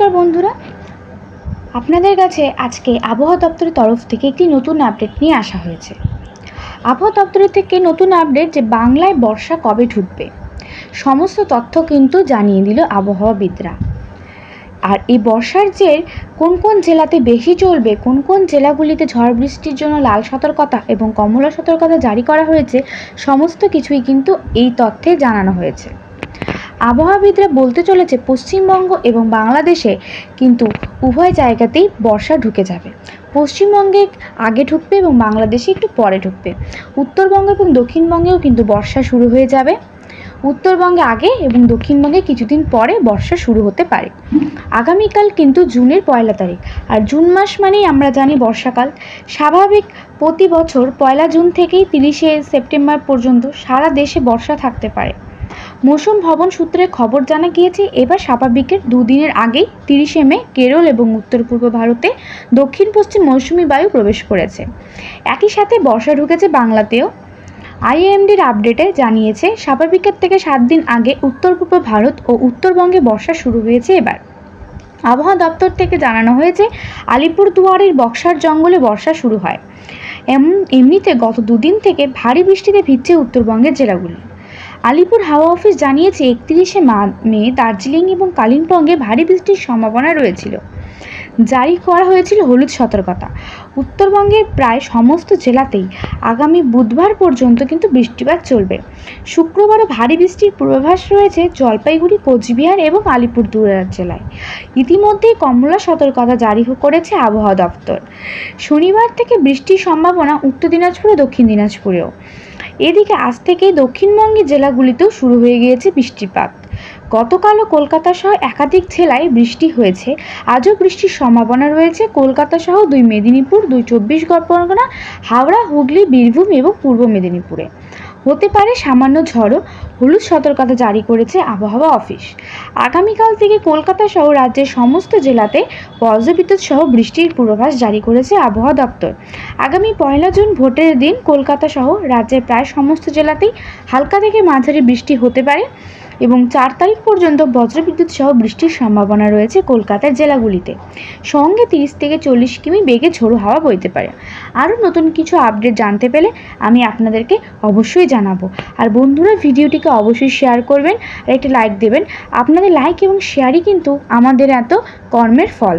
নমস্কার বন্ধুরা। আপনাদের কাছে আজকে আবহাওয়া দপ্তরের তরফ থেকে একটি নতুন আপডেট নিয়ে আসা হয়েছে। আবহাওয়া দপ্তরের থেকে নতুন আপডেট যে বাংলায় বর্ষা কবে ঢুকবে, সমস্ত তথ্য কিন্তু জানিয়ে দিল আবহাওয়াবিদরা। আর এই বর্ষার জের কোন কোন জেলাতে বেশি চলবে, কোন কোন জেলাগুলিতে ঝড় বৃষ্টির জন্য লাল সতর্কতা এবং কমলা সতর্কতা জারি করা হয়েছে, সমস্ত কিছুই কিন্তু এই তথ্যে জানানো হয়েছে। আবহাওয়াবিদরা বলতে চলেছে পশ্চিমবঙ্গ এবং বাংলাদেশে কিন্তু উভয় জায়গাতেই বর্ষা ঢুকে যাবে। পশ্চিমবঙ্গে আগে ঢুকবে এবং বাংলাদেশে একটু পরে ঢুকবে। উত্তরবঙ্গ এবং দক্ষিণবঙ্গেও কিন্তু বর্ষা শুরু হয়ে যাবে। উত্তরবঙ্গে আগে এবং দক্ষিণবঙ্গে কিছুদিন পরে বর্ষা শুরু হতে পারে। আগামীকাল কিন্তু জুনের পয়লা তারিখ। আর জুন মাস মানেই আমরা জানি বর্ষাকাল। স্বাভাবিক প্রতি বছর পয়লা জুন থেকেই তিরিশে সেপ্টেম্বর পর্যন্ত সারা দেশে বর্ষা থাকতে পারে। মৌসুম ভবন সূত্রে খবর জানা গিয়েছে, এবার স্বাভাবিকের দুদিনের আগেই তিরিশে মে কেরল এবং উত্তর পূর্ব ভারতে দক্ষিণ পশ্চিম মৌসুমি বায়ু প্রবেশ করেছে। একই সাথে বর্ষা ঢুকেছে বাংলাতেও। আইএমডির আপডেটে জানিয়েছে, স্বাভাবিকের থেকে সাত দিন আগে উত্তর পূর্ব ভারত ও উত্তরবঙ্গে বর্ষা শুরু হয়েছে এবার। আবহাওয়া দপ্তর থেকে জানানো হয়েছে আলিপুরদুয়ারের বক্সার জঙ্গলে বর্ষা শুরু হয়। এমন এমনিতে গত দুদিন থেকে ভারী বৃষ্টিতে ভিজছে উত্তরবঙ্গের জেলাগুলি। আলিপুর হাওয়া অফিস জানিয়েছে, একত্রিশে মে দার্জিলিং এবং কালিম্পংয়ে ভারী বৃষ্টির সম্ভাবনা রয়েছিল। জারি করা হয়েছিল হলুদ সতর্কতা। উত্তরবঙ্গের প্রায় সমস্ত জেলাতেই আগামী বুধবার পর্যন্ত কিন্তু বৃষ্টিপাত চলবে। শুক্রবারও ভারী বৃষ্টির পূর্বাভাস রয়েছে জলপাইগুড়ি, কোচবিহার এবং আলিপুরদুয়ার জেলায়। ইতিমধ্যেই কমলা সতর্কতা জারি করেছে আবহাওয়া দপ্তর। শনিবার থেকে বৃষ্টির সম্ভাবনা উত্তর দিনাজপুর ও দক্ষিণ দিনাজপুরেও। এদিকে আজ থেকেই দক্ষিণবঙ্গের জেলাগুলিতেও শুরু হয়ে গিয়েছে বৃষ্টিপাত। গতকালও কলকাতা সহ একাধিক জেলায় বৃষ্টি হয়েছে। আজও বৃষ্টির সম্ভাবনা রয়েছে। কলকাতা সহ দুই মেদিনীপুর, দুই চব্বিশ পরগনা, হাওড়া, হুগলি, বীরভূম এবং পূর্ব মেদিনীপুরে। হতে পারে সামান্য ঝড়ও হলুদ সতর্কতা জারি করেছে আবহাওয়া অফিস। আগামীকাল থেকে কলকাতা সহ রাজ্যের সমস্ত জেলাতে বজ্রবিদ্যুৎ সহ বৃষ্টির পূর্বাভাস জারি করেছে আবহাওয়া দপ্তর। আগামী পয়লা জুন ভোটের দিন কলকাতা সহ রাজ্যের প্রায় সমস্ত জেলাতেই হালকা থেকে মাঝারি বৃষ্টি হতে পারে এবং চার তারিখ পর্যন্ত বজ্রবিদ্যুৎ সহ বৃষ্টির সম্ভাবনা রয়েছে কলকাতার জেলাগুলিতে। সঙ্গে তিরিশ থেকে চল্লিশ কিমি বেগে ঝোড়ো হাওয়া বইতে পারে। আরও নতুন কিছু আপডেট জানতে পেলে আমি আপনাদেরকে অবশ্যই জানাব। আর বন্ধুরা, ভিডিওটিকে অবশ্যই শেয়ার করবেন আর একটি লাইক দেবেন। আপনাদের লাইক এবং শেয়ারই কিন্তু আমাদের এত কর্মের ফল।